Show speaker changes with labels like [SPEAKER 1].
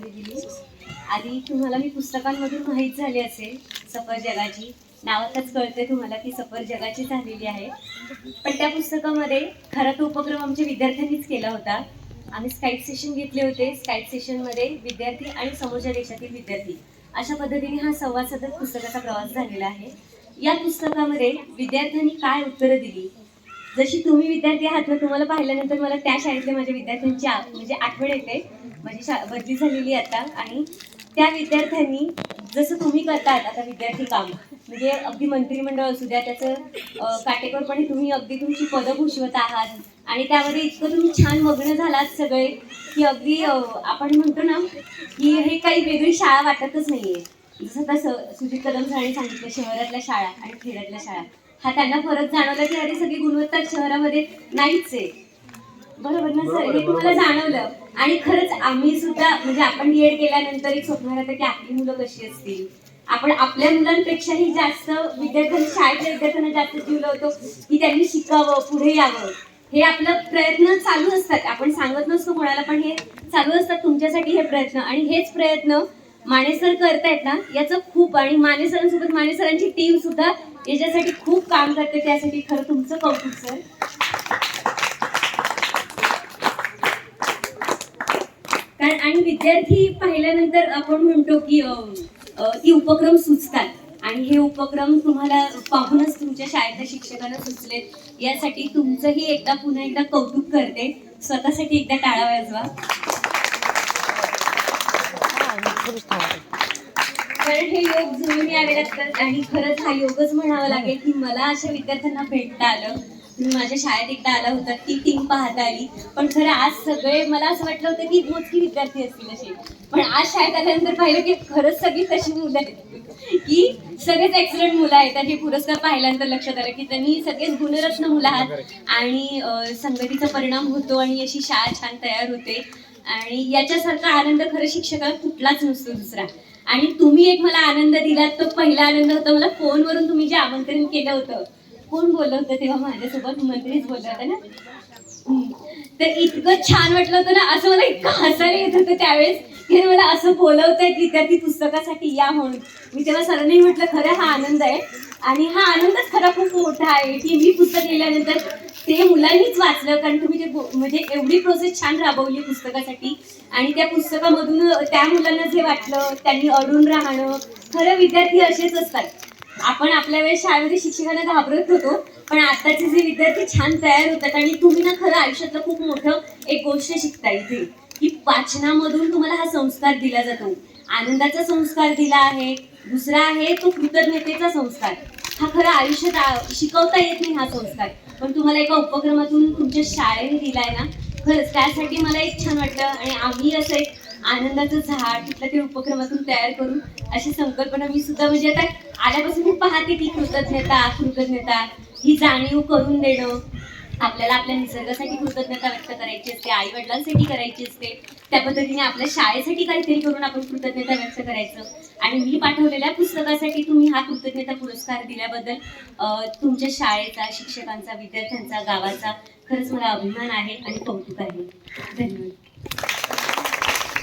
[SPEAKER 1] संधी दिली आधी तुम्हाला मी पुस्तकांमधून माहीत झाली असेल सफर जगाची. नावातच कळते तुम्हाला की सफर जगाची झालेली आहे. पण त्या पुस्तकामध्ये खरा तो उपक्रम आमच्या विद्यार्थ्यांनीच केला होता. आम्ही स्काईप सेशन घेतले होते. स्काईट सेशनमध्ये विद्यार्थी आणि समोरच्या देशातील विद्यार्थी अशा पद्धतीने हा संवाद सतत पुस्तकाचा प्रवास झालेला आहे. या पुस्तकामध्ये विद्यार्थ्यांनी काय उत्तरं दिली? जशी तुम्ही विद्यार्थी आहात ना तुम्हाला पाहिल्यानंतर मला त्या शाळेतल्या माझ्या विद्यार्थ्यांची म्हणजे आठवण येते. माझी शा बदली झालेली आहे आता आणि त्या विद्यार्थ्यांनी जसं तुम्ही करतात आता विद्यार्थी काम म्हणजे अगदी मंत्रिमंडळ असू द्या त्याचं काटेकोरपणे तुम्ही अगदी तुमची पदं भूषवत आहात आणि त्यामध्ये इतकं तुम्ही छान मग्न झालात सगळे की अगदी आपण म्हणतो ना की हे काही वेगळी शाळा वाटतच नाहीये. जसं तसं सुजित कदम सरांनी सांगितलं शहरातल्या शाळा आणि खेड्यातल्या शाळा. हा त्यांना फरक जाणवला की अरे सगळी गुणवत्ता शहरामध्ये नाहीच आहे. बरोबर ना सर? हे तुम्हाला जाणवलं. आणि खरंच आम्ही सुद्धा म्हणजे आपण डीएड केल्यानंतर एक स्वप्न राहतं की आपली मुलं कशी असतील. आपण आपल्या मुलांपेक्षाही जास्त विद्यार्थ्यांना शाळेतल्या विद्यार्थ्यांना जास्त जीव लावतो की त्यांनी शिकावं पुढे यावं. हे आपलं प्रयत्न चालू असतात. आपण सांगत नसतो कोणाला पण हे चालू असतात तुमच्यासाठी हे प्रयत्न. आणि हेच प्रयत्न माने सर करतायत ना याचं खूप आणि माने सरांसोबत माने सरांची टीम सुद्धा याच्यासाठी खूप काम करते त्यासाठी खरं तुमचं कौतुक सर. कारण आणि विद्यार्थी पाहिल्यानंतर आपण म्हणतो की ती उपक्रम सुचतात. आणि हे उपक्रम तुम्हाला पाहूनच तुमच्या शाळेतल्या शिक्षकांना सुचलेत यासाठी तुमचंही एकदा पुन्हा एकदा कौतुक करते. स्वतःसाठी एकदा टाळा वाजवा. कारण हे योग जुळून यावे लागतात आणि खरंच हा योगच म्हणावा लागेल की मला अशा विद्यार्थ्यांना भेटता आलं. मी माझ्या शाळेत एकदा आला होता ती टीम पाहता आली. पण खरं आज सगळे मला असं वाटलं होतं की मोजकी विद्यार्थी असतील असे. पण आज शाळेत आल्यानंतर पाहिलं की खरंच सगळी तशी मुलं आहेत. की सगळेच एक्सलंट मुलं आहेत आणि हे पुरस्कार पाहिल्यानंतर लक्षात आलं की त्यांनी सगळेच गुणरत्न मुलं आहात. आणि संगतीचा परिणाम होतो आणि अशी शाळा छान तयार होते. आणि याच्यासारखा आनंद खरं शिक्षकाला कुठलाच नसतो दुसरा. आणि तुम्ही एक मला आनंद दिलात. तो पहिला आनंद होता मला फोनवरून तुम्ही जे आमंत्रण केलं होतं. कोण बोललं होतं तेव्हा माझ्यासोबत? मंत्रीच बोलला होता ना? तर इतकं छान वाटलं होतं ना. असं मला इतकं हसायला येत होतं त्यावेळेस. की मला असं बोलवतायत विद्यार्थी पुस्तकासाठी या म्हणून. मी तेव्हा सरांनी म्हटलं खरं हा आनंद आहे. आणि हा आनंदच खरा खूप मोठा आहे की मी पुस्तक लिहिल्यानंतर ते मुलांनीच वाचलं कारण तुम्ही ते म्हणजे एवढी प्रोसेस छान राबवली पुस्तकासाठी. आणि त्या पुस्तकामधून त्या मुलांना जे वाटलं त्यांनी अडून राहणं खरं विद्यार्थी असेच असतात. आपण आपल्या वेळेस शाळेमध्ये शिक्षकांना घाबरत होतो पण आताचे जे विद्यार्थी छान तयार होतात आणि तुम्ही ना खरं आयुष्यातलं खूप मोठं एक गोष्ट शिकता इथे की वाचनामधून तुम्हाला हा संस्कार दिला जातो. आनंदाचा संस्कार दिला आहे दुसरा आहे तो कृतज्ञतेचा संस्कार. हा खरा आयुष्यात शिकवता येत नाही हा संस्कार. पण तुम्हाला एका उपक्रमातून तुमच्या शाळेने दिलाय ना? खरंच त्यासाठी मला एक छान वाटलं आणि आम्ही असं एक आनंदाचं झाड तिथल्या ते उपक्रमातून तयार करून अशी संकल्पना मी सुद्धा म्हणजे आता आल्यापासून मी पाहते की कृतज्ञता कृतज्ञता ही जाणीव करून देणं आपल्याला आपल्या निसर्गासाठी कृतज्ञता व्यक्त करायची असते आई वडिलांसाठी करायची असते. त्या पद्धतीने आपल्या शाळेसाठी काहीतरी करून आपण कृतज्ञता व्यक्त करायचं. आणि मी पाठवलेल्या पुस्तकासाठी तुम्ही हा कृतज्ञता पुरस्कार दिल्याबद्दल तुमच्या शाळेचा शिक्षकांचा विद्यार्थ्यांचा गावाचा खरंच मला अभिमान आहे आणि कौतुक आहे. धन्यवाद.